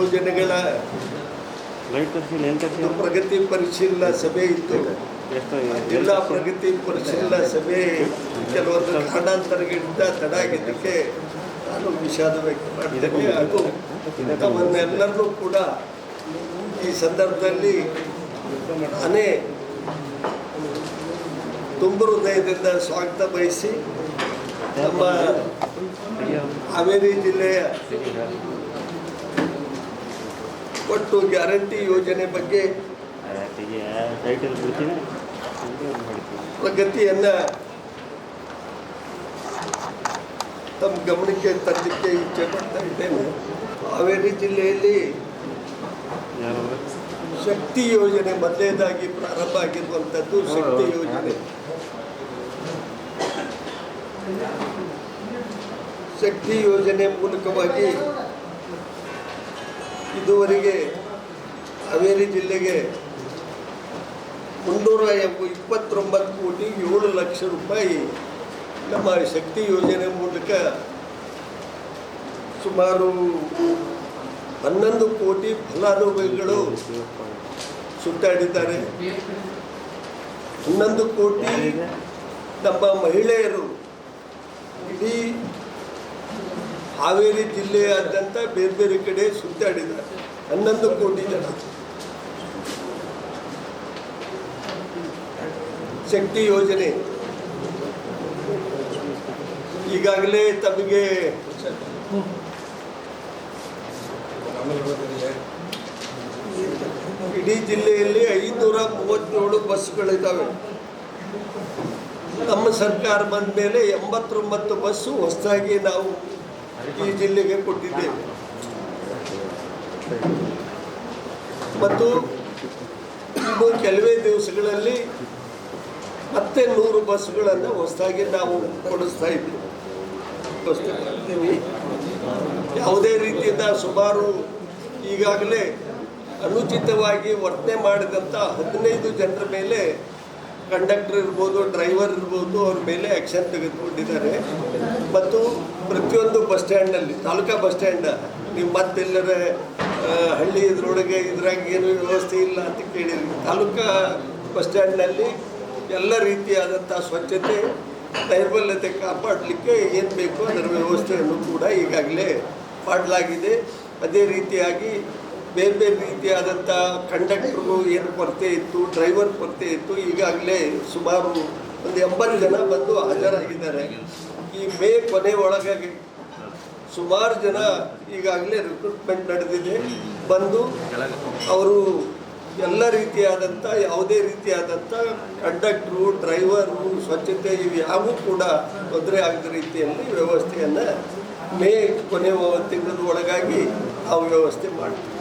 ಯೋಜನೆಗಳ ಪ್ರಗತಿ ಪರಿಶೀಲನಾ ಸಭೆ ಇತ್ತು. ಎಲ್ಲ ಜಿಲ್ಲಾ ಪ್ರಗತಿ ಪರಿಶೀಲನಾ ಸಭೆ ಕೆಲವೊಂದು ಕಾರಣಾಂತರಗಳಿಂದ ತಡ ಆಗಿದ್ದಕ್ಕೆ ನಾನು ವಿಷಾದ ವ್ಯಕ್ತ ಮಾಡಿದ್ದೇನೆ. ಹಾಗೂ ತಮ್ಮನ್ನೆಲ್ಲರನ್ನೂ ಕೂಡ ಈ ಸಂದರ್ಭದಲ್ಲಿ ನಾನೇ ತುಂಬ ಹೃದಯದಿಂದ ಸ್ವಾಗತ ಬಯಸಿ ನಮ್ಮ ಹಾವೇರಿ ಜಿಲ್ಲೆಯ ಒಟ್ಟು ಗ್ಯಾರಂಟಿ ಯೋಜನೆ ಬಗ್ಗೆ ಪ್ರಗತಿಯನ್ನು ತಮ್ಮ ಗಮನಕ್ಕೆ ತರಲಿಕ್ಕೆ ಇಚ್ಛೆ ಪಡ್ತಾ ಇದ್ದೇನೆ. ಹಾವೇರಿ ಜಿಲ್ಲೆಯಲ್ಲಿ ಶಕ್ತಿ ಯೋಜನೆ ಮೊದಲೇದಾಗಿ ಪ್ರಾರಂಭ ಆಗಿರುವಂಥದ್ದು ಶಕ್ತಿ ಯೋಜನೆ. ಶಕ್ತಿ ಯೋಜನೆ ಮೂಲಕವಾಗಿ ಇದುವರೆಗೆ ಹಾವೇರಿ ಜಿಲ್ಲೆಗೆ ಮುನ್ನೂರ ಎಂಬ- ಇಪ್ಪತ್ತೊಂಬತ್ತು ಕೋಟಿ ಏಳು ಲಕ್ಷ ರೂಪಾಯಿ ನಮ್ಮ ಶಕ್ತಿ ಯೋಜನೆ ಮೂಲಕ ಸುಮಾರು ಹನ್ನೊಂದು ಕೋಟಿ ಫಲಾನುಭವಿಗಳು ಸುತ್ತಾಡಿದ್ದಾರೆ. ಹನ್ನೊಂದು ಕೋಟಿ ನಮ್ಮ ಮಹಿಳೆಯರು ಇಡೀ ಹಾವೇರಿ ಜಿಲ್ಲೆಯಾದ್ಯಂತ ಬೇರೆ ಬೇರೆ ಕಡೆ ಸುತ್ತಾಡಿದ್ದಾರೆ ಹನ್ನೊಂದು ಕೋಟಿ ಜನ. ಶಕ್ತಿ ಯೋಜನೆ. ಈಗಾಗಲೇ ತಮಗೆ ಇಡೀ ಜಿಲ್ಲೆಯಲ್ಲಿ ಐದುನೂರ ಮೂವತ್ತೇಳು ಬಸ್ಗಳಿದ್ದಾವೆ ನಮ್ಮ ಸರ್ಕಾರ ಬಂದ ಮೇಲೆ ಎಂಬತ್ತೊಂಬತ್ತು ಬಸ್ಸು ಹೊಸದಾಗಿ ನಾವು ಈ ಜಿಲ್ಲೆಗೆ ಕೊಟ್ಟಿದ್ದೇವೆ. ಮತ್ತು ಇನ್ನು ಕೆಲವೇ ದಿವಸಗಳಲ್ಲಿ ಮತ್ತೆ ನೂರು ಬಸ್ಗಳನ್ನು ಹೊಸದಾಗಿ ನಾವು ಕೊಡಿಸ್ತಾ ಇದ್ದೀವಿ ಯಾವುದೇ ರೀತಿಯಿಂದ ಸುಮಾರು ಈಗಾಗಲೇ ಅನುಚಿತವಾಗಿ ವರ್ತನೆ ಮಾಡಿದಂಥ ಹದಿನೈದು ಜನರ ಮೇಲೆ ಕಂಡಕ್ಟರ್ ಇರ್ಬೋದು, ಡ್ರೈವರ್ ಇರ್ಬೋದು, ಅವ್ರ ಮೇಲೆ ಆ್ಯಕ್ಷನ್ ತೆಗೆದುಕೊಂಡಿದ್ದಾರೆ. ಮತ್ತು ಪ್ರತಿಯೊಂದು ಬಸ್ ಸ್ಟ್ಯಾಂಡಲ್ಲಿ ತಾಲೂಕಾ ಬಸ್ ಸ್ಟ್ಯಾಂಡ್ ನೀವು ಮತ್ತೆಲ್ಲರ ಹಳ್ಳಿ ಇದ್ರೊಳಗೆ ಇದ್ರಾಗ ಏನು ವ್ಯವಸ್ಥೆ ಇಲ್ಲ ಅಂತ ಕೇಳಿದ್ರಿ. ತಾಲೂಕಾ ಬಸ್ ಸ್ಟ್ಯಾಂಡ್ನಲ್ಲಿ ಎಲ್ಲ ರೀತಿಯಾದಂಥ ಸ್ವಚ್ಛತೆ, ನೈರ್ಮಲ್ಯತೆ ಕಾಪಾಡಲಿಕ್ಕೆ ಏನು ಬೇಕೋ ಅದರ ವ್ಯವಸ್ಥೆಯನ್ನು ಕೂಡ ಈಗಾಗಲೇ ಮಾಡಲಾಗಿದೆ. ಅದೇ ರೀತಿಯಾಗಿ ಬೇರೆ ಬೇರೆ ರೀತಿಯಾದಂಥ ಕಂಡಕ್ಟ್ರು ಏನು ಕೊರತೆ ಇತ್ತು, ಡ್ರೈವರ್ ಕೊರತೆ ಇತ್ತು. ಈಗಾಗಲೇ ಸುಮಾರು ಒಂದು ಎಂಬತ್ತು ಜನ ಬಂದು ಹಾಜರಾಗಿದ್ದಾರೆ. ಈ ಮೇ ಕೊನೆ ಒಳಗಾಗಿ ಸುಮಾರು ಜನ ಈಗಾಗಲೇ ರಿಕ್ರೂಟ್ಮೆಂಟ್ ನಡೆದಿದೆ. ಬಂದು ಅವರು ಎಲ್ಲ ರೀತಿಯಾದಂಥ, ಯಾವುದೇ ರೀತಿಯಾದಂಥ ಕಂಡಕ್ಟ್ರು, ಡ್ರೈವರು, ಸ್ವಚ್ಛತೆ ಇವು ಯಾವೂ ಕೂಡ ತೊಂದರೆ ಆಗದ ರೀತಿಯಲ್ಲಿ ವ್ಯವಸ್ಥೆಯನ್ನು ಮೇ ಕೊನೆ ತಿಂಗಳ ಒಳಗಾಗಿ ನಾವು ವ್ಯವಸ್ಥೆ ಮಾಡ್ತೀವಿ.